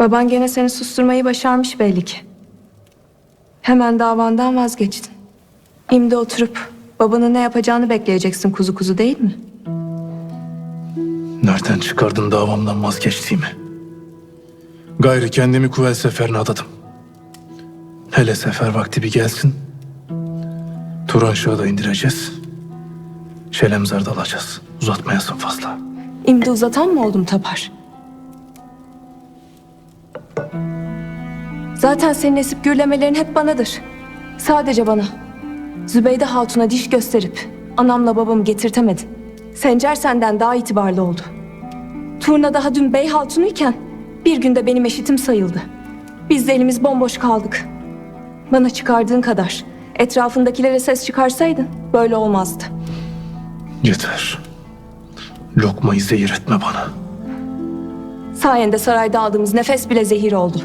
Baban gene seni susturmayı başarmış belli ki. Hemen davandan vazgeçtin. Şimdi oturup babanın ne yapacağını bekleyeceksin kuzu kuzu değil mi? Nereden çıkardın davamdan vazgeçtiğimi? Gayrı kendimi kuvvet seferine adadım. Hele sefer vakti bir gelsin. Turan Şah'ı da indireceğiz. Şelemzar'da alacağız. Uzatmayasın fazla. İmdi uzatan mı oldum Tapar? Zaten senin esip gürlemelerin hep banadır. Sadece bana. Zübeyde Hatun'a diş gösterip anamla babamı getirtemedin. Sencer senden daha itibarlı oldu. Turna daha dün bey hatunuyken bir günde benim eşitim sayıldı. Biz de elimiz bomboş kaldık. Bana çıkardığın kadar etrafındakilere ses çıkarsaydın böyle olmazdı. Yeter. Lokmayı zehir etme bana. Sayende sarayda aldığımız nefes bile zehir oldu.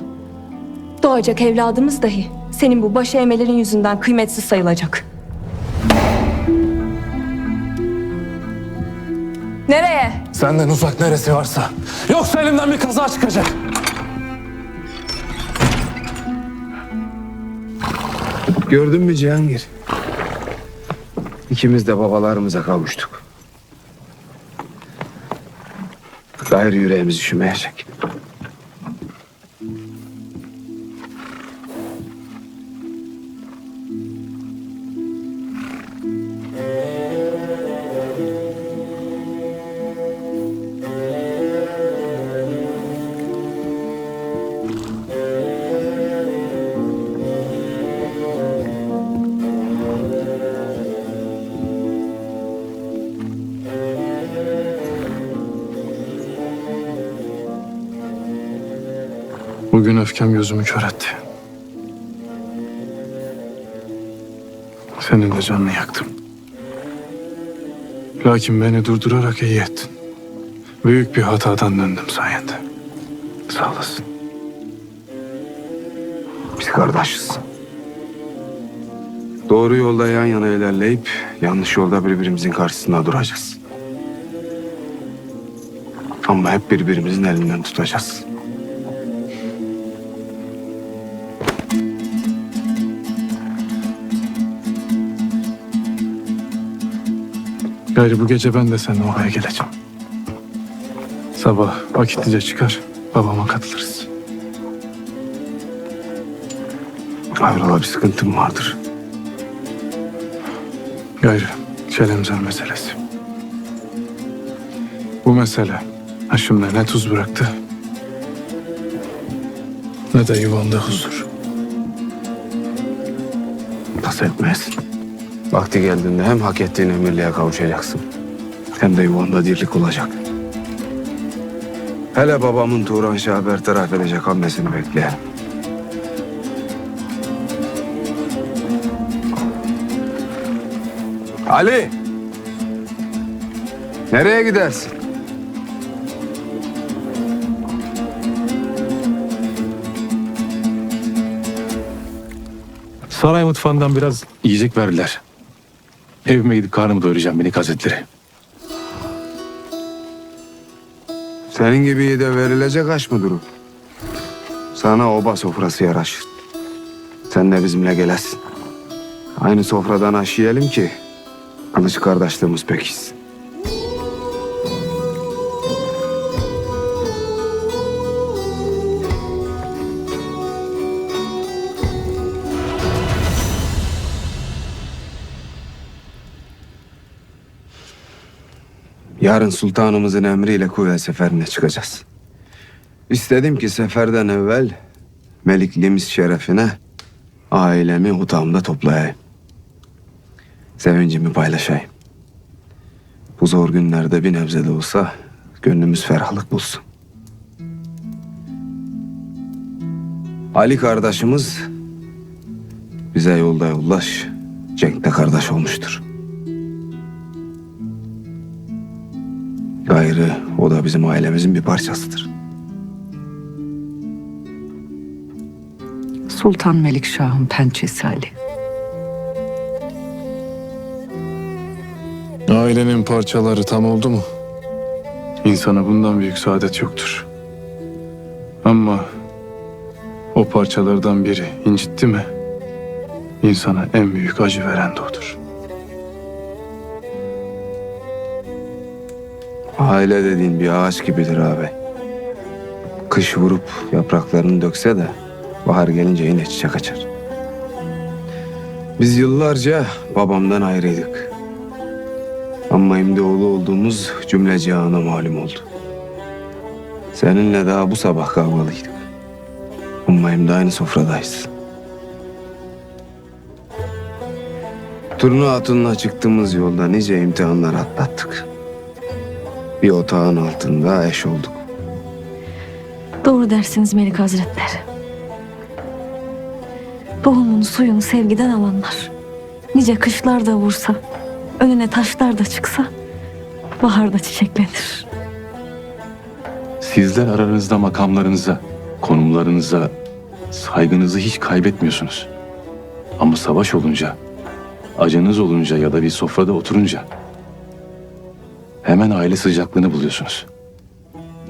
Doğacak evladımız dahi senin bu baş eğmelerin yüzünden kıymetsiz sayılacak. Nereye? Senden uzak neresi varsa. Yoksa elimden bir kaza çıkacak. Gördün mü Cihangir? İkimiz de babalarımıza kavuştuk. Gayrı yüreğimiz üşümeyecek. Bugün öfkem gözümü kör etti. Senin de canını yaktım. Lakin beni durdurarak iyi ettin. Büyük bir hatadan döndüm sayende. Sağ olasın. Biz kardeşiz. Doğru yolda yan yana ilerleyip yanlış yolda birbirimizin karşısında duracağız. Ama hep birbirimizin elinden tutacağız. Gayrı bu gece ben de seninle oraya geleceğim. Sabah vakitlice çıkar, babama katılırız. Hayrola bir sıkıntım vardır. Gayrı, Şelemzar meselesi. Bu mesele Haşim'de ne tuz bıraktı ne de yuvamda huzur. Tas etmeyesin. Vakti geldiğinde hem hak ettiğin emirliğe kavuşacaksın. Hem de yuvanda dirlik olacak. Hele babamın Turan Şah'ı bertaraf edecek hamlesini bekleyelim. Ali! Nereye gidersin? Saray mutfağından biraz yiyecek verdiler. Evime gidip karnımı doyuracağım minik hazretleri. Senin gibi de verilecek aş mı durum? Sana oba sofrası yaraşır. Sen de bizimle gelesin. Aynı sofradan aş yiyelim ki kılıç kardeşliğimiz pekişsin. Yarın sultanımızın emriyle kuvvet seferine çıkacağız. İstedim ki seferden evvel melikliğimiz şerefine ailemi otağımda toplayayım. Sevincimi paylaşayım. Bu zor günlerde bir nebze de olsa gönlümüz ferahlık bulsun. Ali kardeşimiz bize yolda yollaş, cenkte kardeş olmuştur. Gayrı o da bizim ailemizin bir parçasıdır. Sultan Melikşah'ın pençesi Ali. Ailenin parçaları tam oldu mu? İnsana bundan büyük saadet yoktur. Ama O parçalardan biri incitti mi insana en büyük acı veren de odur. Aile dediğin bir ağaç gibidir abi. Kış vurup yapraklarını dökse de bahar gelince yine çiçek açar. Biz yıllarca babamdan ayrıydık. Ama şimdi oğlu olduğumuz cümle cihana malum oldu. Seninle daha bu sabah kavgalıydık. Ama şimdi aynı sofradayız. Turnu Hatun'la çıktığımız yolda nice imtihanlar atlattık. Bir otağın altında eş olduk. Doğru dersiniz Melik Hazretleri. Doğumunu suyunu sevgiden alanlar. Nice kışlar da vursa, önüne taşlar da çıksa, baharda çiçeklenir. Sizler aranızda makamlarınıza, konumlarınıza, saygınızı hiç kaybetmiyorsunuz. Ama savaş olunca, acınız olunca ya da bir sofrada oturunca hemen aile sıcaklığını buluyorsunuz.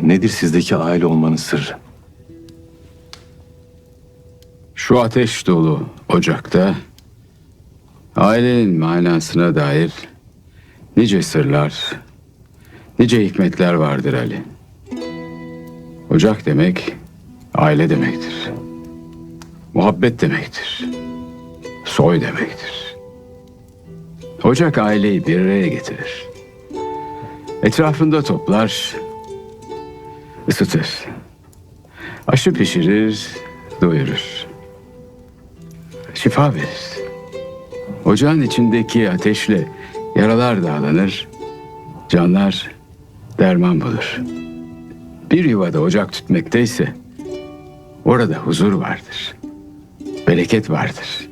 Nedir sizdeki aile olmanın sırrı? Şu ateş dolu ocakta ailenin manasına dair nice sırlar, nice hikmetler vardır Ali. Ocak demek aile demektir. Muhabbet demektir. Soy demektir. Ocak aileyi bir araya getirir. Etrafında toplar, ısıtır. Aşı pişirir, doyurur şifa verir. Ocağın içindeki ateşle yaralar dağlanır, canlar derman bulur. Bir yuvada ocak tütmekteyse orada huzur vardır. Bereket vardır.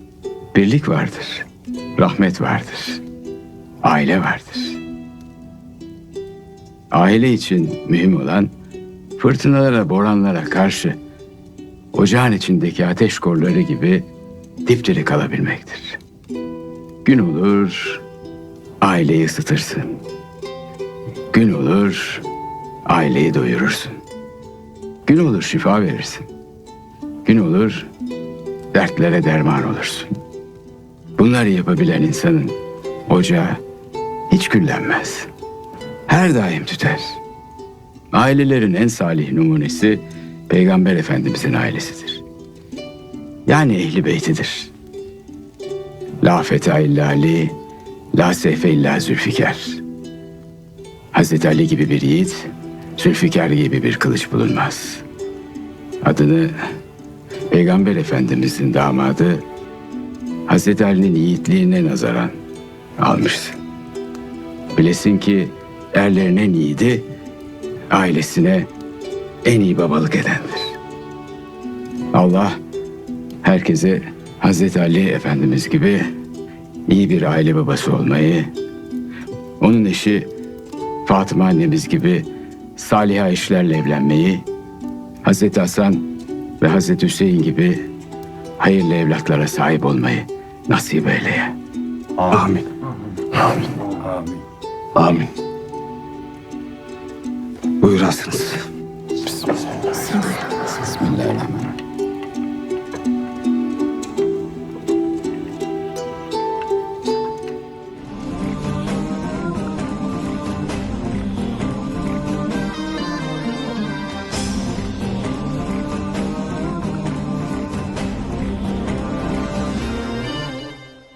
Birlik vardır. Rahmet vardır. Aile vardır. Aile için mühim olan fırtınalara, boranlara karşı ocağın içindeki ateş korları gibi dipdiri kalabilmektir. Gün olur, aileyi ısıtırsın. Gün olur, aileyi doyurursun. Gün olur şifa verirsin. Gün olur, dertlere derman olursun. Bunları yapabilen insanın ocağı hiç küllenmez. Her daim tüter. Ailelerin en salih numunesi Peygamber Efendimizin ailesidir yani ehli beytidir. La feta illa Ali, la seyfe illa Zülfikar. Hazreti Ali gibi bir yiğit, Zülfikar gibi bir kılıç bulunmaz. Adını Peygamber Efendimizin damadı Hazreti Ali'nin yiğitliğine nazaran almışsın. Bilesin ki erlerin en yiğidi ailesine en iyi babalık edendir. Allah herkese Hazreti Ali Efendimiz gibi iyi bir aile babası olmayı, onun eşi Fatıma annemiz gibi saliha eşlerle evlenmeyi, Hazreti Hasan ve Hazreti Hüseyin gibi hayırlı evlatlara sahip olmayı nasip eyleye. Amin. Amin. Buyurasınız. Bismillahirrahmanirrahim. Bismillahirrahmanirrahim.